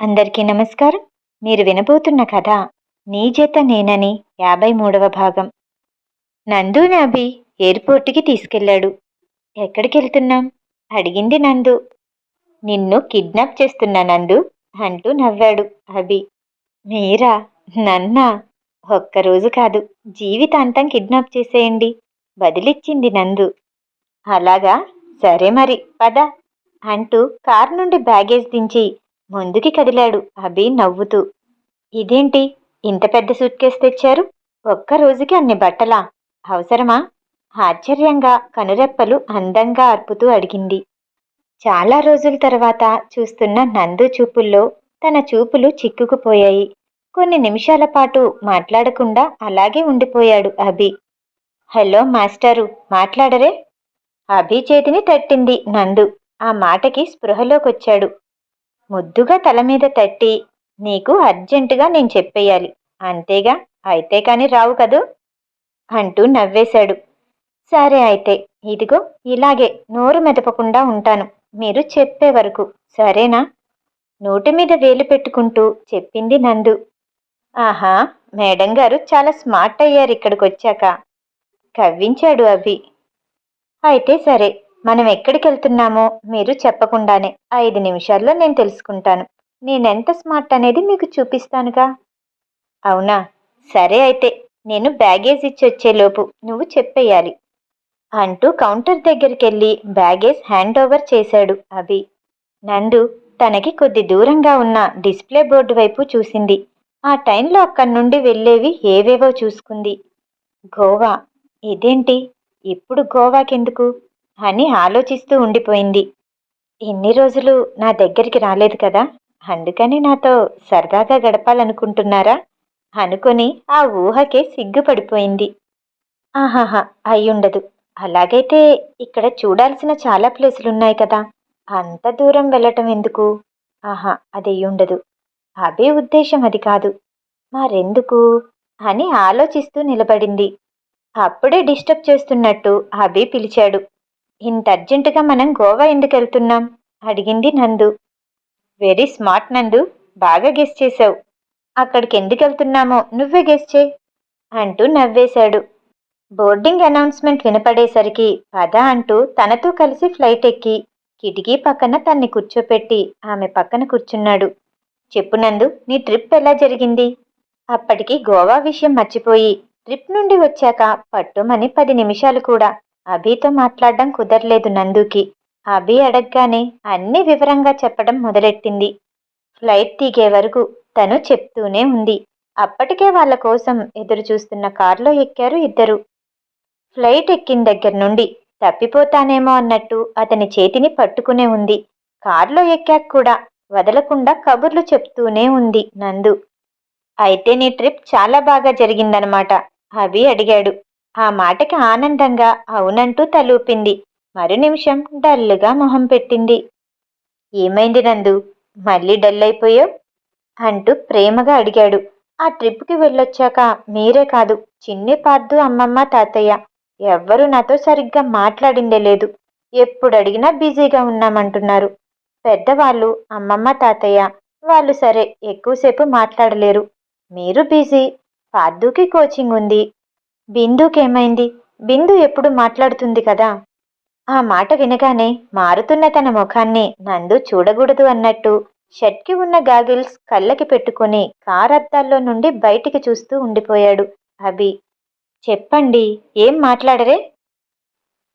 అందరికీ నమస్కారం. మీరు వినబోతున్న కథ నీ చేత నేనని యాభై మూడవ భాగం. నందు నాబి ఎయిర్పోర్ట్కి తీసుకెళ్ళాడు. ఎక్కడికి వెళ్తున్నాం అడిగింది నందు. నిన్ను కిడ్నాప్ చేస్తున్నా నందు అంటూ నవ్వాడు అభి. మీరా? నన్నా? ఒక్కరోజు కాదు. జీవితాంతం కిడ్నాప్ చేసేయండి. బదిలిచ్చింది నందు. అలాగా? సరే మరి పద అంటూ కారు నుండి బ్యాగేజ్ దించి ముందుకి కదిలాడు. అభి నవ్వుతూ ఇదేంటి? ఇంత పెద్ద సూట్ కేసు తెచ్చారు? ఒక్క రోజుకి అన్ని బట్టలా? అవసరమా? ఆశ్చర్యంగా కనురెప్పలు అందంగా అర్పుతూ అడిగింది. చాలా రోజుల తర్వాత చూస్తున్న నందు చూపుల్లో తన చూపులు చిక్కుకుపోయాయి. కొన్ని నిమిషాల పాటు మాట్లాడకుండా అలాగే ఉండిపోయాడు అభి. హలో మాస్టారు మాట్లాడరే? అభి చేతిని తట్టింది నందు. ఆ మాటకి స్పృహలోకొచ్చాడు. ముద్దుగా తల మీద తట్టి నీకు అర్జెంటుగా నేను చెప్పేయాలి. అంతేగా? అయితే కానీ రావు కదూ? అంటూ నవ్వేశాడు. సరే అయితే ఇదిగో ఇలాగే నోరు మెదపకుండా ఉంటాను. మీరు చెప్పే వరకు సరేనా? నోటి మీద వేలు పెట్టుకుంటూ చెప్పింది నందు. ఆహా మేడం గారు చాలా స్మార్ట్ అయ్యారు ఇక్కడికి వచ్చాక కవ్వించాడు అభి. అయితే సరే మనం ఎక్కడికి వెళ్తున్నామో మీరు చెప్పకుండానే ఐదు నిమిషాల్లో నేను తెలుసుకుంటాను. నేనెంత స్మార్ట్ అనేది మీకు చూపిస్తానుగా? అవునా? సరే అయితే నేను బ్యాగేజ్ ఇచ్చి వచ్చేలోపు నువ్వు చెప్పేయాలి. అంటూ కౌంటర్ దగ్గరికి వెళ్ళి బ్యాగేజ్ హ్యాండ్ ఓవర్ చేశాడు అభి. నందు తనకి కొద్ది దూరంగా ఉన్న డిస్ప్లే బోర్డు వైపు చూసింది. ఆ టైంలో అక్కడి నుండి వెళ్ళేవి ఏవేవో చూసుకుంది. గోవా. ఇదేంటి? ఇప్పుడు గోవాకెందుకు? అని ఆలోచిస్తూ ఉండిపోయింది. ఇన్ని రోజులు నా దగ్గరికి రాలేదు కదా అందుకని నాతో సరదాగా గడపాలనుకుంటున్నారా అనుకొని ఆ ఊహకే సిగ్గుపడిపోయింది. ఆహాహా అయ్యుండదు. అలాగైతే ఇక్కడ చూడాల్సిన చాలా ప్లేసులున్నాయి కదా అంత దూరం వెళ్ళటం ఎందుకు? ఆహా అది ఉండదు అభి ఉద్దేశం అది కాదు. మరెందుకు? అని ఆలోచిస్తూ నిలబడింది. అప్పుడే డిస్టర్బ్ చేస్తున్నట్టు అభి పిలిచాడు. ఇంత అర్జెంటుగా మనం గోవా ఎందుకు వెళ్తున్నాం? అడిగింది నందు. వెరీ స్మార్ట్ నందు. బాగా గెస్ చేసావు అక్కడికి ఎందుకు వెళ్తున్నామో నువ్వే గెస్ చే అంటూ నవ్వేశాడు. బోర్డింగ్ అనౌన్స్మెంట్ వినపడేసరికి పద అంటూ తనతో కలిసి ఫ్లైట్ ఎక్కి కిటికీ పక్కన తన్ని కూర్చోపెట్టి ఆమె పక్కన కూర్చున్నాడు. చెప్పు నందు నీ ట్రిప్ ఎలా జరిగింది? అప్పటికి గోవా విషయం మర్చిపోయి ట్రిప్ నుండి వచ్చాక పట్టుమని పది నిమిషాలు కూడా అభితో మాట్లాడడం కుదరలేదు నందుకి. అభి అడగగానే అన్ని వివరంగా చెప్పడం మొదలెట్టింది. ఫ్లైట్ దిగే వరకు తను చెప్తూనే ఉంది. అప్పటికే వాళ్ళ కోసం ఎదురు చూస్తున్న కారులో ఎక్కారు ఇద్దరు. ఫ్లైట్ ఎక్కిన దగ్గర నుండి తప్పిపోతానేమో అన్నట్టు అతని చేతిని పట్టుకునే ఉంది. కారులో ఎక్కాక కూడా వదలకుండా కబుర్లు చెప్తూనే ఉంది నందు. అయితే నీ ట్రిప్ చాలా బాగా జరిగిందనమాట అభి అడిగాడు. ఆ మాటకి ఆనందంగా అవునంటూ తలూపింది. మరు నిమిషం డల్లుగా మొహం పెట్టింది. ఏమైంది నందు? మళ్ళీ డల్ అయిపోయావు అంటూ ప్రేమగా అడిగాడు. ఆ ట్రిప్కి వెళ్ళొచ్చాక మీరే కాదు చిన్ని పార్దు అమ్మమ్మ తాతయ్య. ఎవ్వరూ నాతో సరిగ్గా మాట్లాడిందే లేదు. ఎప్పుడు అడిగినా బిజీగా ఉన్నామంటున్నారు. పెద్దవాళ్ళు అమ్మమ్మ తాతయ్య వాళ్ళు సరే ఎక్కువసేపు మాట్లాడలేరు. మీరు బిజీ. పార్దుకి కోచింగ్ ఉంది. బిందుకేమైంది? బిందు ఎప్పుడు మాట్లాడుతుంది కదా? ఆ మాట వినగానే మారుతున్న తన ముఖాన్ని నందు చూడకూడదు అన్నట్టు షర్ట్కి ఉన్న గాగిల్స్ కళ్ళకి పెట్టుకుని కారద్దాల్లో నుండి బయటికి చూస్తూ ఉండిపోయాడు అభి. చెప్పండి ఏం మాట్లాడరే?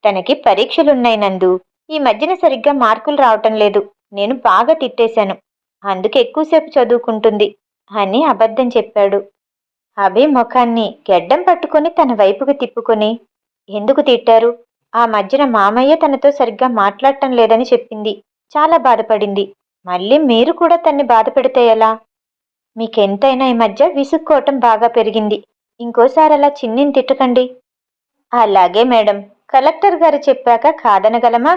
తనకి పరీక్షలున్నాయి నందు. ఈ మధ్యన సరిగ్గా మార్కులు రావటం లేదు. నేను బాగా తిట్టేశాను. అందుకు ఎక్కువసేపు చదువుకుంటుంది అని అబద్ధం చెప్పాడు. అభి ముఖాన్ని గెడ్డం పట్టుకొని తన వైపుకు తిప్పుకొని ఎందుకు తిట్టారు? ఆ మధ్యన మామయ్య తనతో సరిగ్గా మాట్లాడటం లేదని చెప్పింది. చాలా బాధపడింది. మళ్ళీ మీరు కూడా తన్ని బాధ పెడితే ఎలా? మీకెంతైనా ఈ మధ్య విసుక్కోవటం బాగా పెరిగింది. ఇంకోసారి అలా చిన్నిని తిట్టకండి. అలాగే మేడం. కలెక్టర్ గారు చెప్పాక కాదనగలమా?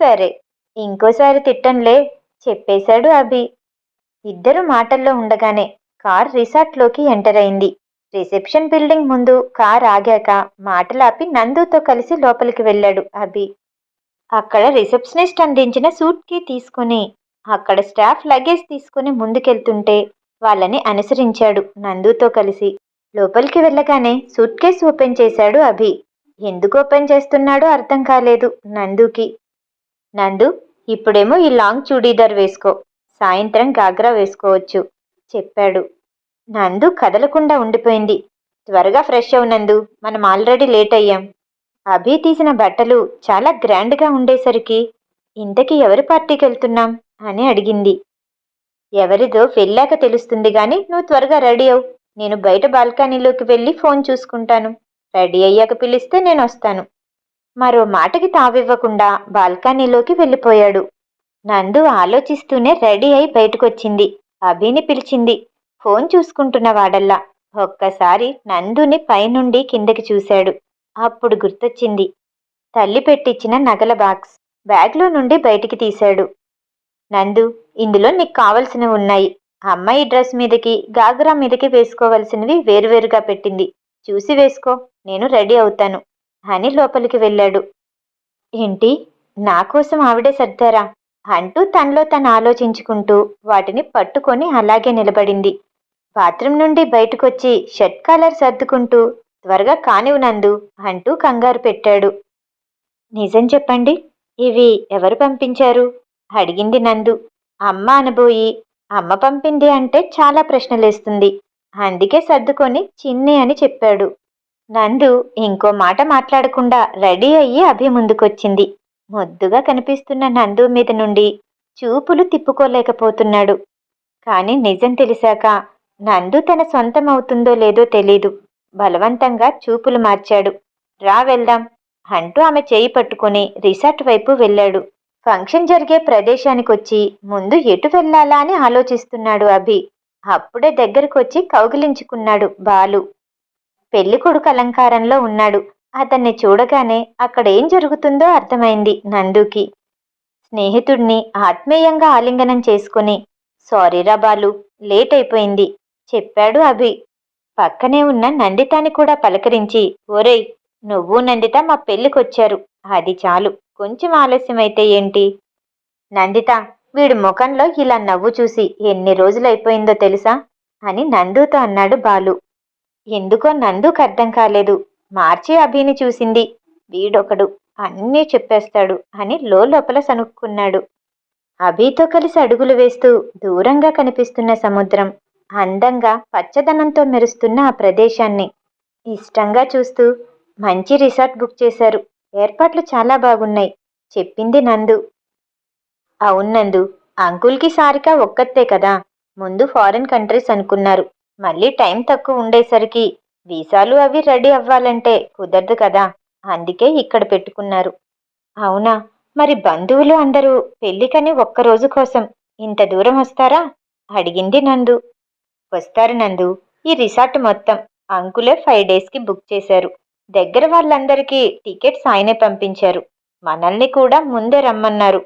సరే. ఇంకోసారి తిట్టంలే చెప్పేశాడు అభి. ఇద్దరు మాటల్లో ఉండగానే కార్ రిసార్ట్లోకి ఎంటర్ అయింది. రిసెప్షన్ బిల్డింగ్ ముందు కార్ ఆగాక మాటలాపి నందుతో కలిసి లోపలికి వెళ్ళాడు అభి. అక్కడ రిసెప్షనిస్ట్ అందించిన సూట్కి తీసుకుని అక్కడ స్టాఫ్ లగేజ్ తీసుకుని ముందుకెళ్తుంటే వాళ్ళని అనుసరించాడు నందుతో కలిసి. లోపలికి వెళ్ళగానే సూట్ కేస్ ఓపెన్ చేశాడు అభి. ఎందుకు ఓపెన్ చేస్తున్నాడో అర్థం కాలేదు నందుకి. నందు ఇప్పుడేమో ఈ లాంగ్ చూడీదార్ వేసుకో సాయంత్రం గాగ్రా వేసుకోవచ్చు చెప్పాడు. నందు కదలకుండా ఉండిపోయింది. త్వరగా ఫ్రెష్ అవునందు మనం ఆల్రెడీ లేట్ అయ్యాం. అభి తీసిన బట్టలు చాలా గ్రాండ్గా ఉండేసరికి ఇంతకీ ఎవరి పార్టీకి వెళ్తున్నాం? అని అడిగింది. ఎవరిదో వెళ్ళాక తెలుస్తుంది గాని నువ్వు త్వరగా రెడీ అవు. నేను బయట బాల్కనీలోకి వెళ్ళి ఫోన్ చూసుకుంటాను. రెడీ అయ్యాక పిలిస్తే నేను వస్తాను. మరో మాటకి తావివ్వకుండా బాల్కనీలోకి వెళ్ళిపోయాడు. నందు ఆలోచిస్తూనే రెడీ అయి బయటకొచ్చింది. అభిని పిలిచింది ఫోన్ చూసుకుంటున్న వాడల్లా. ఒక్కసారి నందుని పైనుండి కిందకి చూశాడు. అప్పుడు గుర్తొచ్చింది. తల్లి పెట్టించిన నగల బాక్స్ బ్యాగ్లో నుండి బయటికి తీశాడు. నందు ఇందులో నీకు కావలసినవి ఉన్నాయి. అమ్మాయి డ్రెస్ మీదకి గాగ్రా మీదకి వేసుకోవలసినవి వేరువేరుగా పెట్టింది. చూసి వేసుకో నేను రెడీ అవుతాను అని లోపలికి వెళ్ళాడు. ఏంటి? నా కోసం ఆవిడే సర్దారా? అంటూ తనలో తను ఆలోచించుకుంటూ వాటిని పట్టుకొని అలాగే నిలబడింది. బాత్రూమ్ నుండి బయటకొచ్చి షర్ట్ కాలర్ సర్దుకుంటూ త్వరగా కానివు నందు అంటూ కంగారు పెట్టాడు. నిజం చెప్పండి ఇవి ఎవరు పంపించారు? అడిగింది నందు. అమ్మ అనబోయి అమ్మ పంపింది అంటే చాలా ప్రశ్నలేస్తుంది. అందుకే సర్దుకొని చిన్ని అని చెప్పాడు. నందు ఇంకో మాట మాట్లాడకుండా రెడీ అయ్యి అభి ముందుకొచ్చింది. ముద్దుగా కనిపిస్తున్న నందు మీద నుండి చూపులు తిప్పుకోలేకపోతున్నాడు. కానీ నిజం తెలిసాక నందు తన సొంతం అవుతుందో లేదో తెలీదు. బలవంతంగా చూపులు మార్చాడు. రా వెళ్దాం. అంటూ ఆమె చేయి పట్టుకుని రిసార్ట్ వైపు వెళ్ళాడు. ఫంక్షన్ జరిగే ప్రదేశానికొచ్చి ముందు ఎటు వెళ్ళాలా అని ఆలోచిస్తున్నాడు అభి. అప్పుడే దగ్గరకొచ్చి కౌగిలించుకున్నాడు బాలు. పెళ్ళి కొడుకు అలంకారంలో ఉన్నాడు. అతన్ని చూడగానే అక్కడ ఏం జరుగుతుందో అర్థమైంది నందుకి. స్నేహితుడిని ఆత్మీయంగా ఆలింగనం చేసుకుని సారీరా బాలు లేట్ అయిపోయింది. చెప్పాడు అభి. పక్కనే ఉన్న నందితాని కూడా పలకరించి ఒరేయ్ నువ్వు నందిత మా పెళ్ళికొచ్చారు. అది చాలు. కొంచెం ఆలస్యమైతే ఏంటి? నందిత వీడి ముఖంలో ఇలా నవ్వు చూసి ఎన్ని రోజులైపోయిందో తెలుసా? అని నందుతో అన్నాడు బాలు. ఎందుకో నందుకు అర్థం కాలేదు. మార్చి అభిని చూసింది. వీడొకడు. అన్నీ చెప్పేస్తాడు అని లోపల సనుక్కున్నాడు అభితో కలిసి అడుగులు వేస్తూ దూరంగా కనిపిస్తున్న సముద్రం. అందంగా పచ్చదనంతో మెరుస్తున్న ఆ ప్రదేశాన్ని ఇష్టంగా చూస్తూ మంచి రిసార్ట్ బుక్ చేశారు. ఏర్పాట్లు చాలా బాగున్నాయి. చెప్పింది నందు. అవును నందు. అంకుల్కి సారిక ఒక్కతే కదా. ముందు ఫారిన్ కంట్రీస్ అనుకున్నారు. మళ్ళీ టైం తక్కువ ఉండేసరికి వీసాలు అవి రెడీ అవ్వాలంటే కుదరదు కదా. అందుకే ఇక్కడ పెట్టుకున్నారు. అవునా? మరి బంధువులు అందరూ పెళ్ళికని ఒక్కరోజు కోసం ఇంత దూరం వస్తారా? అడిగింది నందు. వస్తారు నందు. ఈ రిసార్ట్ మొత్తం అంకులే ఫైవ్ డేస్కి బుక్ చేశారు. దగ్గర వాళ్ళందరికీ టికెట్స్ ఆయనే పంపించారు. మనల్ని కూడా ముందే రమ్మన్నారు.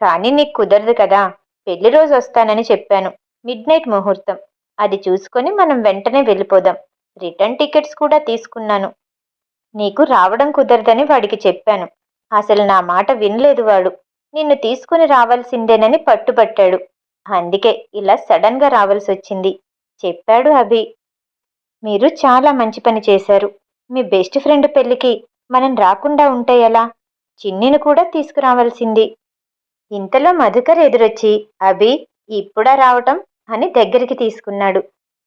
కానీ నీకు కుదరదు కదా. పెళ్ళి రోజు వస్తానని చెప్పాను. మిడ్ నైట్ ముహూర్తం. అది చూసుకొని మనం వెంటనే వెళ్ళిపోదాం. రిటర్న్ టికెట్స్ కూడా తీసుకున్నాను. నీకు రావడం కుదరదని వాడికి చెప్పాను. అసలు నా మాట వినలేదు వాడు. నిన్ను తీసుకుని రావాల్సిందేనని పట్టుబట్టాడు. అందుకే ఇలా సడన్గా రావాల్సి వచ్చింది చెప్పాడు అభి. మీరు చాలా మంచి పని చేశారు. మీ బెస్ట్ ఫ్రెండ్ పెళ్ళికి మనం రాకుండా ఉంటే ఎలా? చిన్నిని కూడా తీసుకురావాల్సింది. ఇంతలో మధుకర్ ఎదురొచ్చి అభి ఇప్పుడా రావటం అని దగ్గరికి తీసుకున్నాడు.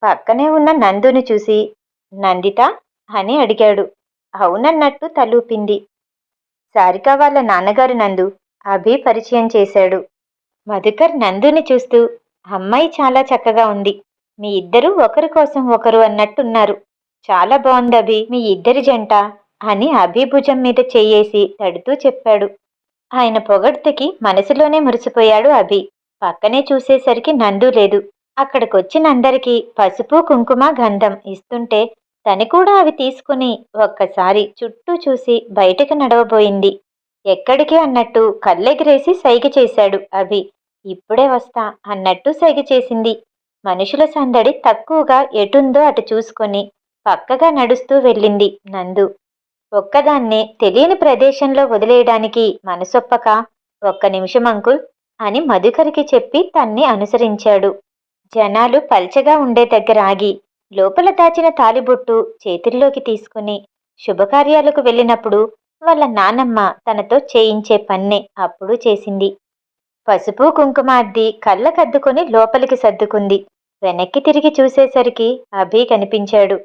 పక్కనే ఉన్న నందుని చూసి నందిత అని అడిగాడు. అవునన్నట్టు తలూపింది. సారిక వాళ్ళ నాన్నగారు నందు అభి పరిచయం చేశాడు. మధుకర్ నందుని చూస్తూ అమ్మాయి చాలా చక్కగా ఉంది. మీ ఇద్దరూ ఒకరి కోసం ఒకరు అన్నట్టున్నారు. చాలా బాగుంది అభి మీ ఇద్దరి జంట అని అభి భుజం మీద చెయ్యేసి తడుతూ చెప్పాడు. ఆయన పొగడ్తకి మనసులోనే మురిసిపోయాడు అభి. పక్కనే చూసేసరికి నందు లేదు. అక్కడికొచ్చిన అందరికీ పసుపు కుంకుమ గంధం ఇస్తుంటే తను కూడా అవి తీసుకుని ఒక్కసారి చుట్టూ చూసి బయటకు నడవబోయింది. ఎక్కడికి అన్నట్టు కళ్ళెగిరేసి సైగ చేశాడు అభి. ఇప్పుడే వస్తా అన్నట్టు సైగ చేసింది. మనుషుల సందడి తక్కువగా ఎటుందో అటు చూసుకొని పక్కగా నడుస్తూ వెళ్ళింది నందు. ఒక్కదాన్నే తెలియని ప్రదేశంలో వదిలేయడానికి మనసొప్పక? ఒక్క నిమిషం అంకుల్ అని మధుకరికి చెప్పి తన్ని అనుసరించాడు. జనాలు పల్చగా ఉండే దగ్గర ఆగి లోపల దాచిన తాలిబొట్టు చేతుల్లోకి తీసుకుని శుభకార్యాలకు వెళ్ళినప్పుడు వాళ్ళ నానమ్మ తనతో చేయించే పన్నే అప్పుడు చేసింది. పసుపు కుంకుమ అద్ది కళ్ళకద్దుకొని లోపలికి సర్దుకుంది. వెనక్కి తిరిగి చూసేసరికి అభి కనిపించాడు.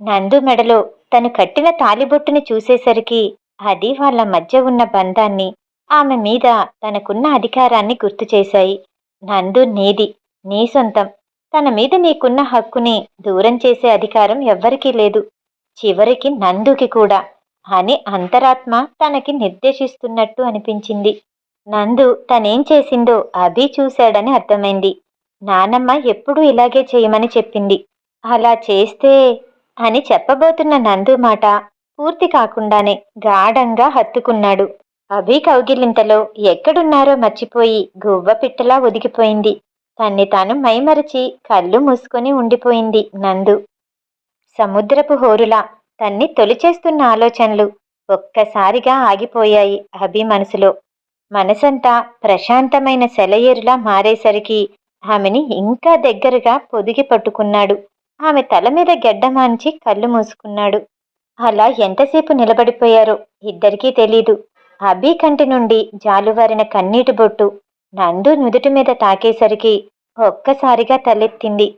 నందు మెడలో తను కట్టిన తాలిబొట్టుని చూసేసరికి అది వాళ్ళ మధ్య ఉన్న బంధాన్ని ఆమె మీద తనకున్న అధికారాన్ని గుర్తు చేశాయి. నందు నీది నీ సొంతం. తన మీద నీకున్న హక్కుని దూరం చేసే అధికారం ఎవ్వరికీ లేదు. చివరికి నందుకి కూడా అని అంతరాత్మ తనకి నిర్దేశిస్తున్నట్టు అనిపించింది. నందు తనేం చేసిందో అభి చూశాడని అర్థమైంది. నానమ్మ ఎప్పుడూ ఇలాగే చేయమని చెప్పింది. అలా చేస్తే అని చెప్పబోతున్న నందు మాట పూర్తి కాకుండానే గాఢంగా హత్తుకున్నాడు. అభి కౌగిలింతలో ఎక్కడున్నారో మర్చిపోయి గువ్వ పిట్టలా ఒదిగిపోయింది. తన్ని తాను మైమరచి కళ్ళు మూసుకొని ఉండిపోయింది నందు. సముద్రపు హోరులా తన్ని తొలిచేస్తున్న ఆలోచనలు ఒక్కసారిగా ఆగిపోయాయి అభి మనసులో. మనసంతా ప్రశాంతమైన సెలయేరులా మారేసరికి ఆమెని ఇంకా దగ్గరగా పొదిగి పట్టుకున్నాడు. ఆమె తల మీద గెడ్డమాంచి కళ్ళు మూసుకున్నాడు. అలా ఎంతసేపు నిలబడిపోయారో ఇద్దరికీ తెలీదు. అభి కంటి నుండి జాలువారిన కన్నీటి బొట్టు నందు నుదుటి మీద తాకేసరికి ఒక్కసారిగా తలెత్తింది.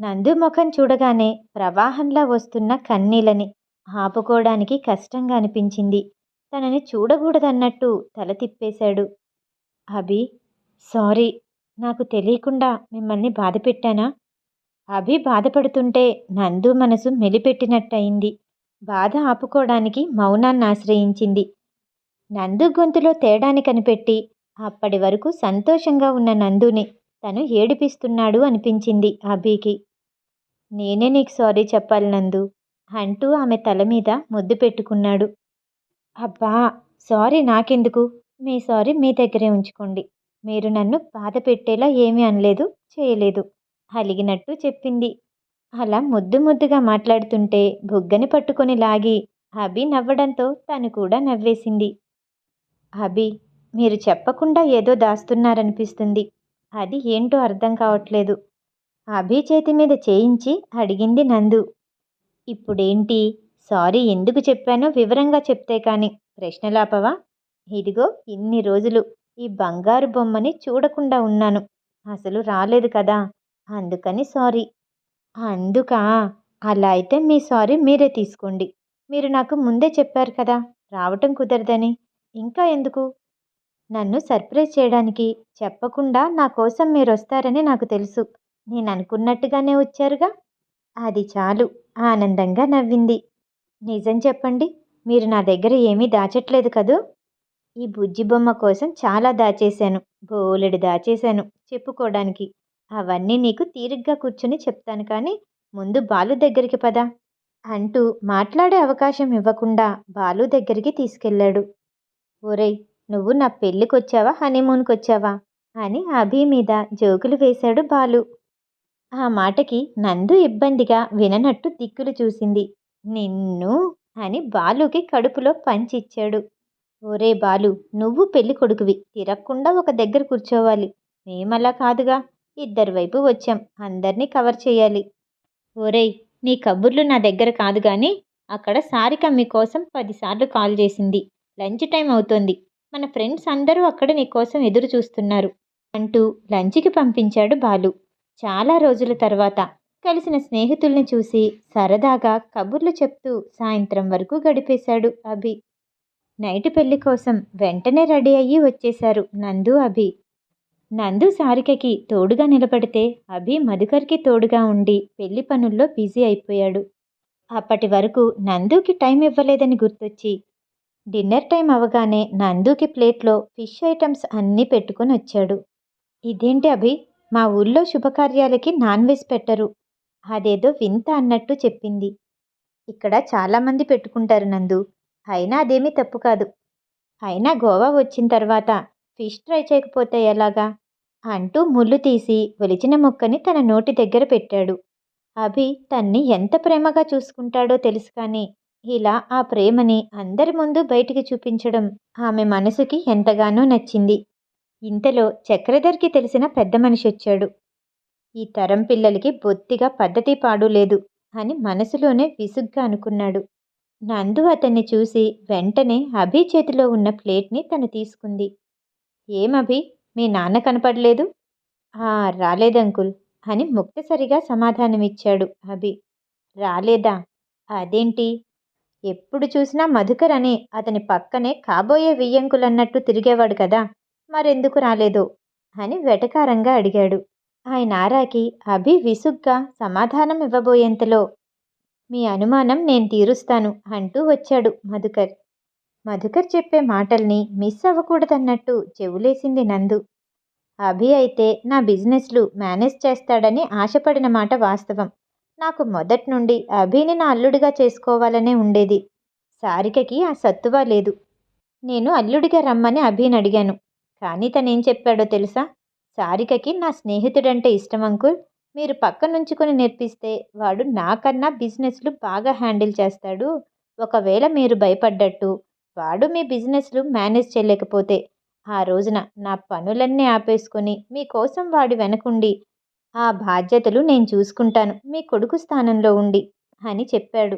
నందు ముఖం చూడగానే ప్రవాహంలా వస్తున్న కన్నీళ్ళని ఆపుకోవడానికి కష్టంగా అనిపించింది. తనని చూడకూడదన్నట్టు తల తిప్పేశాడు. అభి సారీ నాకు తెలియకుండా మిమ్మల్ని బాధ పెట్టానా అభి బాధపడుతుంటే నందు మనసు మెలిపెట్టినట్టయింది. బాధ ఆపుకోవడానికి మౌనాన్ని ఆశ్రయించింది. నందు గొంతులో తేడాని కనిపెట్టి అప్పటి వరకు సంతోషంగా ఉన్న నందుని తను ఏడిపిస్తున్నాడు అనిపించింది అభికి. నేనే నీకు సారీ చెప్పాలి నందు అంటూ ఆమె తల మీద ముద్దు పెట్టుకున్నాడు. అబ్బా! సారీ నాకెందుకు? మీ సారీ మీ దగ్గరే ఉంచుకోండి. మీరు నన్ను బాధ పెట్టేలా ఏమీ అనలేదు చేయలేదు. అలిగినట్టు చెప్పింది. అలా ముద్దు ముద్దుగా మాట్లాడుతుంటే బుగ్గని పట్టుకొని లాగి అభి నవ్వడంతో తను కూడా నవ్వేసింది. అభి మీరు చెప్పకుండా ఏదో దాస్తున్నారనిపిస్తుంది. అది ఏంటో అర్థం కావట్లేదు. అభి చేతి మీద చేయించి అడిగింది నందు. ఇప్పుడేంటి? సారీ ఎందుకు చెప్పానో వివరంగా చెప్తే కానీ ప్రశ్నలాపవా ఇదిగో ఇన్ని రోజులు ఈ బంగారు బొమ్మని చూడకుండా ఉన్నాను. అసలు రాలేదు కదా? అందుకని సారీ. అందుకా? అలా అయితే మీ సారీ మీరే తీసుకోండి. మీరు నాకు ముందే చెప్పారు కదా? రావటం కుదరదని. ఇంకా ఎందుకు? నన్ను సర్ప్రైజ్ చేయడానికి చెప్పకుండా నా కోసం మీరు వస్తారని నాకు తెలుసు. నేను అనుకున్నట్టుగానే వచ్చారుగా? అది చాలు. ఆనందంగా నవ్వింది. నిజం చెప్పండి. మీరు నా దగ్గర ఏమీ దాచట్లేదు కదూ? ఈ బుజ్జి బొమ్మ కోసం చాలా దాచేశాను. బోలెడు దాచేశాను చెప్పుకోవడానికి. అవన్నీ నీకు తీరిగ్గా కూర్చుని చెప్తాను కానీ ముందు బాలు దగ్గరికి పద. అంటూ మాట్లాడే అవకాశం ఇవ్వకుండా బాలు దగ్గరికి తీసుకెళ్ళాడు. ఒరేయ్ నువ్వు నా పెళ్ళికొచ్చావా? హనీమూన్కొచ్చావా? అని అభి మీద జోకులు వేశాడు బాలు. ఆ మాటకి నందు ఇబ్బందిగా విననట్టు దిక్కులు చూసింది. నిన్ను అని బాలుకి కడుపులో పంచిచ్చాడు. ఒరే బాలు నువ్వు పెళ్ళి కొడుకువి. తిరగకుండా ఒక దగ్గర కూర్చోవాలి. మేమలా కాదుగా. ఇద్దరి వైపు వచ్చాం. అందరినీ కవర్ చేయాలి. ఓరేయ్ నీ కబుర్లు నా దగ్గర కాదు కానీ అక్కడ సారిక మీకోసం పదిసార్లు కాల్ చేసింది. లంచ్ టైం అవుతోంది. మన ఫ్రెండ్స్ అందరూ అక్కడ నీకోసం ఎదురు చూస్తున్నారు అంటూ లంచ్కి పంపించాడు బాలు. చాలా రోజుల తర్వాత కలిసిన స్నేహితుల్ని చూసి సరదాగా కబుర్లు చెప్తూ సాయంత్రం వరకు గడిపేశాడు అభి. నైట్ పెళ్ళి కోసం వెంటనే రెడీ అయ్యి వచ్చేశారు నందు అభి. నందు సారికకి తోడుగా నిలబడితే అభి మధుకర్కి తోడుగా ఉండి పెళ్ళి పనుల్లో బిజీ అయిపోయాడు. అప్పటి వరకు నందుకి టైం ఇవ్వలేదని గుర్తొచ్చి డిన్నర్ టైం అవగానే నందుకి ప్లేట్లో ఫిష్ ఐటమ్స్ అన్నీ పెట్టుకొని వచ్చాడు. ఇదేంటి అభి? మా ఊళ్ళో శుభకార్యాలకి నాన్ వెజ్ పెట్టరు. అదేదో వింత అన్నట్టు చెప్పింది. ఇక్కడ చాలామంది పెట్టుకుంటారు నందు. అయినా అదేమీ తప్పు కాదు. అయినా గోవా వచ్చిన తర్వాత ఫిష్ ట్రై చేయకపోతే ఎలాగా? అంటూ ముళ్ళు తీసి ఒలిచిన ముక్కని తన నోటి దగ్గర పెట్టాడు. అభి తన్ని ఎంత ప్రేమగా చూసుకుంటాడో తెలుసు కానీ ఇలా ఆ ప్రేమని అందరి ముందు బయటికి చూపించడం ఆమె మనసుకి ఎంతగానో నచ్చింది. ఇంతలో చక్రధర్కి తెలిసిన పెద్ద మనిషి వచ్చాడు. ఈ తరం పిల్లలకి బొత్తిగా పద్ధతి పాడు లేదు అని మనసులోనే విసుగ్గా అనుకున్నాడు. నందు అతన్ని చూసి వెంటనే అభి చేతిలో ఉన్న ప్లేట్ని తను తీసుకుంది. ఏమభి మీ నాన్న కనపడలేదు? ఆ రాలేదంకుల్ అని ముక్తసరిగా సమాధానమిచ్చాడు అభి. రాలేదా? అదేంటి? ఎప్పుడు చూసినా మధుకర్ అని అతని పక్కనే కాబోయే వియ్యంకులన్నట్టు తిరిగేవాడు కదా మరెందుకు రాలేదో అని వెటకారంగా అడిగాడు. ఆయన ఆరాకి అభి విసుగ్గా సమాధానం ఇవ్వబోయేంతలో మీ అనుమానం నేను తీరుస్తాను అంటూ వచ్చాడు మధుకర్. మధుకర్ చెప్పే మాటల్ని మిస్ అవ్వకూడదన్నట్టు చెవులేసింది నందు. అభి అయితే నా బిజినెస్లు మేనేజ్ చేస్తాడని ఆశపడిన మాట వాస్తవం. నాకు మొదటి నుండి అభిని నా అల్లుడిగా చేసుకోవాలనే ఉండేది. సారికకి ఆ సత్తువ లేదు. నేను అల్లుడిగా రమ్మని అభిని అడిగాను. కానీ తనేం చెప్పాడో తెలుసా? సారికకి నా స్నేహితుడంటే ఇష్టం అంకుల్. మీరు పక్క నుంచుకొని నేర్పిస్తే వాడు నాకన్నా బిజినెస్లు బాగా హ్యాండిల్ చేస్తాడు. ఒకవేళ మీరు భయపడ్డట్టు వాడు మీ బిజినెస్లు మేనేజ్ చేయలేకపోతే ఆ రోజున నా పనులన్నీ ఆపేసుకొని మీకోసం వాడి వెనకుండి ఆ బాధ్యతలు నేను చూసుకుంటాను. మీ కొడుకు స్థానంలో ఉండి అని చెప్పాడు.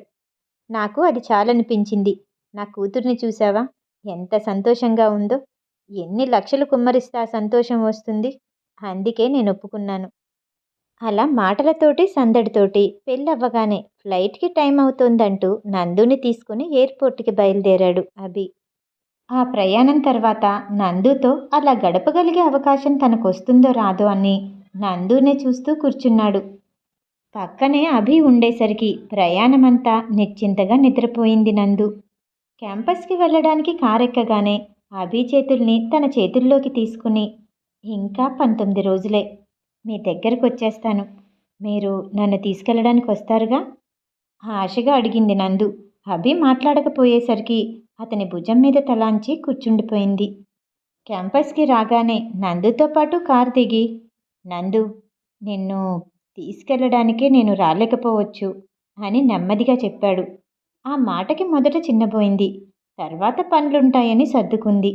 నాకు అది చాలనిపించింది. నా కూతుర్ని చూసావా ఎంత సంతోషంగా ఉందో. ఎన్ని లక్షలు కుమ్మరిస్తే ఆ సంతోషం వస్తుంది? అందుకే నేను ఒప్పుకున్నాను అలా మాటలతోటి సందడితోటి పెళ్ళవ్వగానే ఫ్లైట్కి టైం అవుతోందంటూ నందుని తీసుకుని ఎయిర్పోర్ట్కి బయలుదేరాడు అభి. ఆ ప్రయాణం తర్వాత నందుతో అలా గడపగలిగే అవకాశం తనకు వస్తుందో రాదో అని నందునే చూస్తూ కూర్చున్నాడు. పక్కనే అభి ఉండేసరికి ప్రయాణమంతా నిశ్చింతగా నిద్రపోయింది నందు. క్యాంపస్కి వెళ్ళడానికి కారెక్కగానే అభి చేతుల్ని తన చేతుల్లోకి తీసుకుని ఇంకా పంతొమ్మిది రోజులే. మీ దగ్గరకు వచ్చేస్తాను. మీరు నన్ను తీసుకెళ్ళడానికి వస్తారుగా? ఆశగా అడిగింది నందు. అభి మాట్లాడకపోయేసరికి అతని భుజం మీద తలాంచి కూర్చుండిపోయింది. క్యాంపస్కి రాగానే నందుతో పాటు కారు దిగి నందు నిన్ను తీసుకెళ్ళడానికి నేను రాలేకపోవచ్చు అని నెమ్మదిగా చెప్పాడు. ఆ మాటకి మొదట చిన్నపోయింది తర్వాత పనులుంటాయని సర్దుకుంది.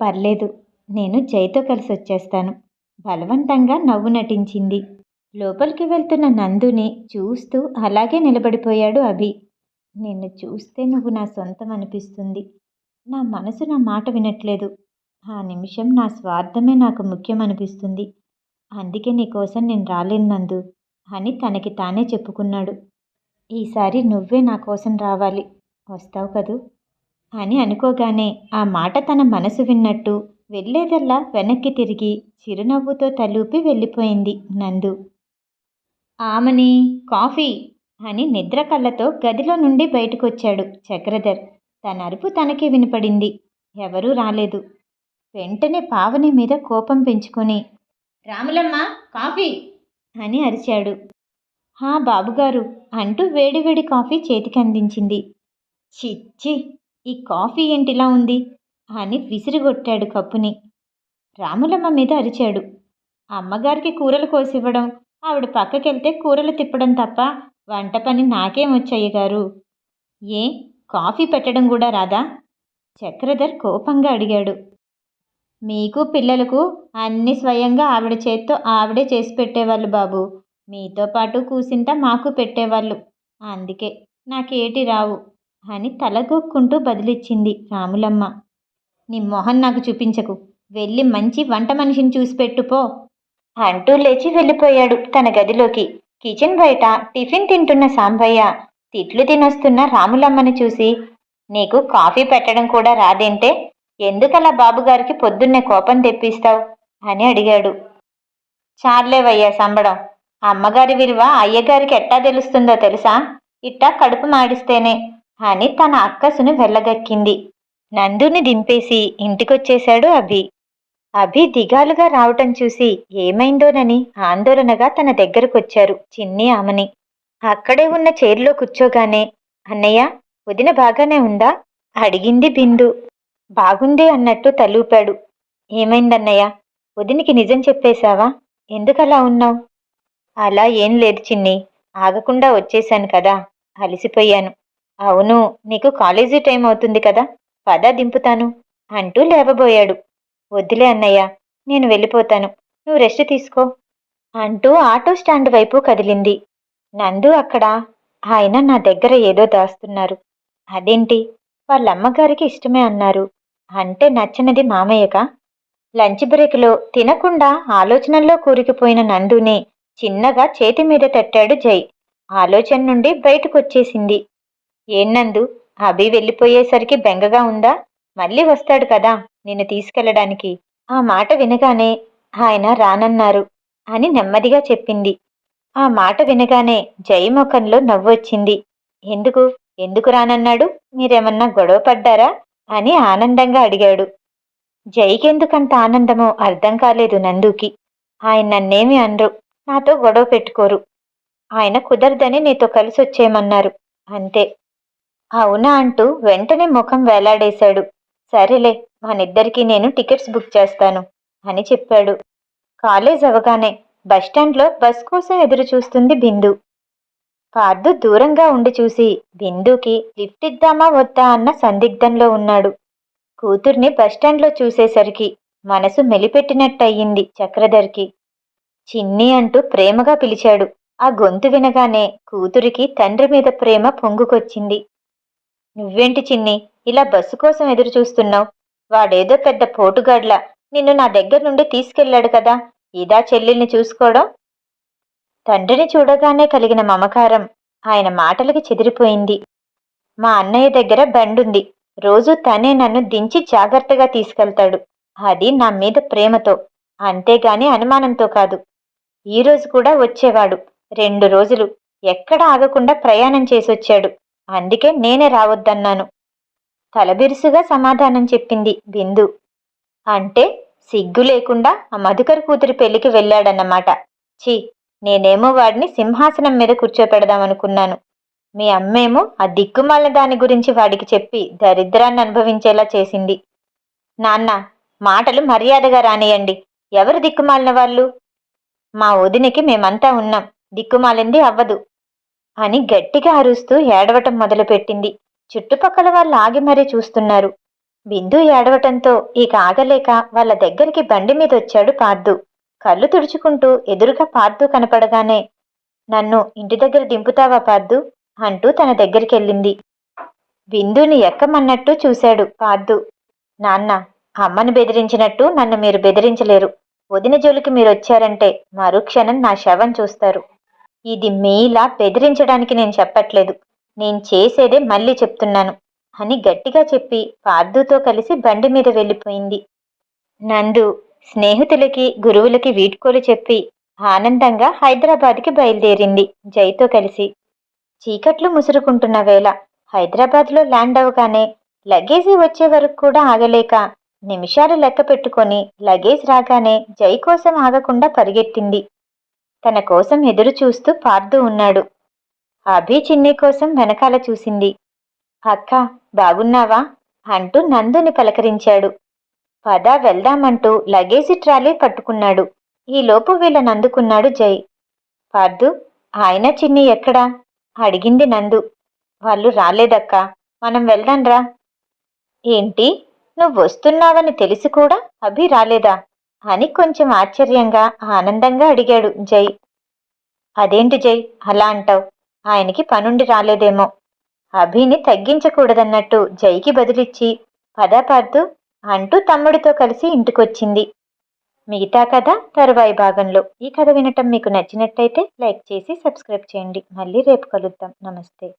పర్లేదు. నేను జైతో కలిసి వచ్చేస్తాను బలవంతంగా నవ్వు నటించింది. లోపలికి వెళ్తున్న నందుని చూస్తూ అలాగే నిలబడిపోయాడు అభి. నిన్ను చూస్తే నువ్వు నా సొంతం అనిపిస్తుంది. నా మనసు నా మాట వినట్లేదు. ఆ నిమిషం నా స్వార్థమే నాకు ముఖ్యం అనిపిస్తుంది. అందుకే నీకోసం నేను రాలేను నందు అని తనకి తానే చెప్పుకున్నాడు. ఈసారి నువ్వే నా కోసం రావాలి. వస్తావు కదూ? అని అనుకోగానే ఆ మాట తన మనసు విన్నట్టు వెళ్ళేదల్లా వెనక్కి తిరిగి చిరునవ్వుతో తలూపి వెళ్ళిపోయింది నందు. ఆమెని కాఫీ అని నిద్ర కళ్ళతో గదిలో నుండి బయటకొచ్చాడు చక్రధర్. తన అరుపు తనకే వినపడింది. ఎవరూ రాలేదు. వెంటనే పావని మీద కోపం పెంచుకొని రాములమ్మ కాఫీ అని అరిచాడు. హా బాబుగారు అంటూ వేడివేడి కాఫీ చేతికి అందించింది చిచ్చి ఈ కాఫీ ఏంటిలా ఉంది? అని విసిరిగొట్టాడు కప్పుని రాములమ్మ మీద అరిచాడు. అమ్మగారికి కూరలు కోసివ్వడం ఆవిడ పక్కకెళ్తే కూరలు తిప్పడం తప్ప వంట పని నాకేం వచ్చయ్య గారు? ఏ కాఫీ పెట్టడం కూడా రాదా? చక్రధర్ కోపంగా అడిగాడు. మీకు పిల్లలకు అన్ని స్వయంగా ఆవిడ చేత్తో ఆవిడే చేసి పెట్టేవాళ్ళు బాబు. మీతో పాటు కూసింత మాకు పెట్టేవాళ్ళు. అందుకే నాకేటి రావు అని తలగొక్కుంటూ బదిలిచ్చింది రాములమ్మ. నీ మొహం నాకు చూపించకు. వెళ్ళి మంచి వంట మనిషిని చూసి పెట్టుపో అంటూ లేచి వెళ్ళిపోయాడు తన గదిలోకి. కిచెన్ బయట టిఫిన్ తింటున్న సాంబయ్య తిట్లు తినొస్తున్న రాములమ్మని చూసి నీకు కాఫీ పెట్టడం కూడా రాదేంటే? ఎందుకలా బాబుగారికి పొద్దున్నే కోపం తెప్పిస్తావు? అని అడిగాడు. చార్లేవయ్యా సంబడం అమ్మగారి విలువ అయ్యగారికి ఎట్టా తెలుస్తుందో తెలుసా? ఇట్టా కడుపు మాడిస్తేనే అని తన అక్కసును వెళ్ళగక్కింది. నందుని దింపేసి ఇంటికొచ్చేశాడు అభి. అభి దిగాలుగా రావటం చూసి ఏమైందోనని ఆందోళనగా తన దగ్గరకొచ్చారు చిన్ని ఆమని. అక్కడే ఉన్న చైర్లో కూర్చోగానే అన్నయ్య వదిన బాగానే ఉందా? అడిగింది బిందు. బాగుంది అన్నట్టు తలూపాడు. ఏమైందన్నయ్య వదినికి నిజం చెప్పేశావా? ఎందుకలా ఉన్నావు? అలా ఏం లేదు చిన్ని ఆగకుండా వచ్చేశాను కదా అలసిపోయాను. అవును నీకు కాలేజీ టైం అవుతుంది కదా పద దింపుతాను అంటూ లేవబోయాడు. వద్దులే అన్నయ్య నేను వెళ్ళిపోతాను. నువ్వు రెస్ట్ తీసుకో అంటూ ఆటో స్టాండ్ వైపు కదిలింది. నందు అక్కడ ఆయన నా దగ్గర ఏదో దాస్తున్నారు. అదేంటి? వాళ్ళ అమ్మగారికి ఇష్టమే అన్నారు. అంటే నచ్చనిది మామయ్యక? లంచ్ బ్రేక్లో తినకుండా ఆలోచనల్లో కూరికిపోయిన నందుని చిన్నగా చేతి మీద తట్టాడు జై. ఆలోచన నుండి బయటకొచ్చేసింది. ఏన్నందు అభి వెళ్ళిపోయేసరికి బెంగగా ఉందా? మళ్ళీ వస్తాడు కదా నిన్ను తీసుకెళ్ళడానికి. ఆ మాట వినగానే ఆయన రానన్నారు అని నెమ్మదిగా చెప్పింది. ఆ మాట వినగానే జై నవ్వొచ్చింది. ఎందుకు? ఎందుకు రానన్నాడు? మీరేమన్నా గొడవ పడ్డారా? అని ఆనందంగా అడిగాడు. జైకెందుకంత ఆనందమో అర్థం కాలేదు నందుకి. ఆయన నన్నేమి అనరు. నాతో గొడవ పెట్టుకోరు. ఆయన కుదరదని నీతో కలిసి వచ్చేయమన్నారు అంతే. అవునా అంటూ వెంటనే ముఖం వేలాడేశాడు. సరేలే మనిద్దరికీ నేను టికెట్స్ బుక్ చేస్తాను అని చెప్పాడు. కాలేజ్ అవగానే బస్టాండ్లో బస్ కోసం ఎదురు చూస్తుంది బిందు. పార్దు దూరంగా ఉండి చూసి బిందుకి లిఫ్ట్ ఇద్దామా వద్దా అన్న సందిగ్ధంలో ఉన్నాడు. కూతుర్ని బస్టాండ్లో చూసేసరికి మనసు మెలిపెట్టినట్టయింది చక్రధర్కి. చిన్ని అంటూ ప్రేమగా పిలిచాడు. ఆ గొంతు వినగానే కూతురికి తండ్రి మీద ప్రేమ పొంగుకొచ్చింది. నువ్వేంటి చిన్ని? ఇలా బస్సు కోసం ఎదురు చూస్తున్నావు. వాడేదో పెద్ద పోటుగాడ్లా నిన్ను నా దగ్గర నుండి తీసుకెళ్ళాడు కదా. ఇదా చెల్లెల్ని చూసుకోవడం? తండ్రిని చూడగానే కలిగిన మమకారం ఆయన మాటలకి చెదిరిపోయింది. మా అన్నయ్య దగ్గర బండుంది. రోజు తనే నన్ను దించి జాగ్రత్తగా తీసుకెళ్తాడు. అది నా మీద ప్రేమతో అంతేగాని అనుమానంతో కాదు. ఈరోజు కూడా వచ్చేవాడు. రెండు రోజులు ఎక్కడ ఆగకుండా ప్రయాణం చేసొచ్చాడు. అందుకే నేనే రావద్దన్నాను. తలబిరుసుగా సమాధానం చెప్పింది బిందు. అంటే సిగ్గు లేకుండా ఆ మధుకర్ కూతురి పెళ్ళికి వెళ్ళాడన్నమాట. ఛీ నేనేమో వాడిని సింహాసనం మీద కూర్చోపెడదామనుకున్నాను మీ అమ్మేమో ఆ దిక్కుమాల దాని గురించి వాడికి చెప్పి దరిద్రాన్ని అనుభవించేలా చేసింది. నాన్న మాటలు మర్యాదగా రానియండి. ఎవరు దిక్కుమాలిన వాళ్ళు? మా వదినకి మేమంతా ఉన్నాం. దిక్కుమాలింది అవ్వదు. అని గట్టిగా అరుస్తూ ఏడవటం మొదలుపెట్టింది. చుట్టుపక్కల వాళ్ళు ఆగి మరీ చూస్తున్నారు. బిందు ఏడవటంతో ఇక ఆగలేక వాళ్ళ దగ్గరికి బండి మీద వచ్చాడు పార్దు. కళ్ళు తుడుచుకుంటూ ఎదురుగా పార్దు కనపడగానే నన్ను ఇంటి దగ్గర దింపుతావా పార్దు? అంటూ తన దగ్గరికెళ్ళింది. బిందుని ఎక్కమన్నట్టు చూశాడు పార్దు. నాన్న అమ్మను బెదిరించినట్టు నన్ను మీరు బెదిరించలేరు. వదిన జోలికి మీరు వచ్చారంటే మరుక్షణం నా శవం చూస్తారు. ఇది మీలా బెదిరించడానికి నేను చెప్పట్లేదు. నేను చేసేదే మళ్ళీ చెప్తున్నాను అని గట్టిగా చెప్పి పార్థుతో కలిసి బండి మీద వెళ్ళిపోయింది. నందు స్నేహితులకి గురువులకి వీడ్కోలు చెప్పి ఆనందంగా హైదరాబాద్కి బయలుదేరింది జైతో కలిసి. చీకట్లు ముసురుకుంటున్న వేళ హైదరాబాద్లో ల్యాండ్ అవగానే లగేజీ వచ్చే వరకు కూడా ఆగలేక నిమిషాలు లెక్క పెట్టుకొని లగేజ్ రాగానే జై కోసం ఆగకుండా పరిగెత్తింది. తన కోసం ఎదురు చూస్తూ పార్దు ఉన్నాడు. అభి చిన్ని కోసం వెనకాల చూసింది. అక్క బాగున్నావా? అంటూ నందుని పలకరించాడు. పద వెళ్దామంటూ లగేజీ ట్రాలీ పట్టుకున్నాడు. ఈలోపు వీళ్ళని అందుకున్నాడు జై. పార్దు ఆయన చిన్ని ఎక్కడా? అడిగింది నందు. వాళ్ళు రాలేదక్కా మనం వెళ్దాంరా. ఏంటి? నువ్వు వస్తున్నావని తెలిసి కూడా అభి రాలేదా? అని కొంచెం ఆశ్చర్యంగా ఆనందంగా అడిగాడు జై. అదేంటి జై? అలా అంటావు? ఆయనకి పనుండి రాలేదేమో. అభిని తగ్గించకూడదన్నట్టు జైకి బదులిచ్చి పదాపార్దు అంటూ తమ్ముడితో కలిసి ఇంటికొచ్చింది. మిగతా కథ తరువాయి భాగంలో. ఈ కథ వినటం మీకు నచ్చినట్టయితే లైక్ చేసి సబ్స్క్రైబ్ చేయండి. మళ్ళీ రేపు కలుద్దాం. నమస్తే.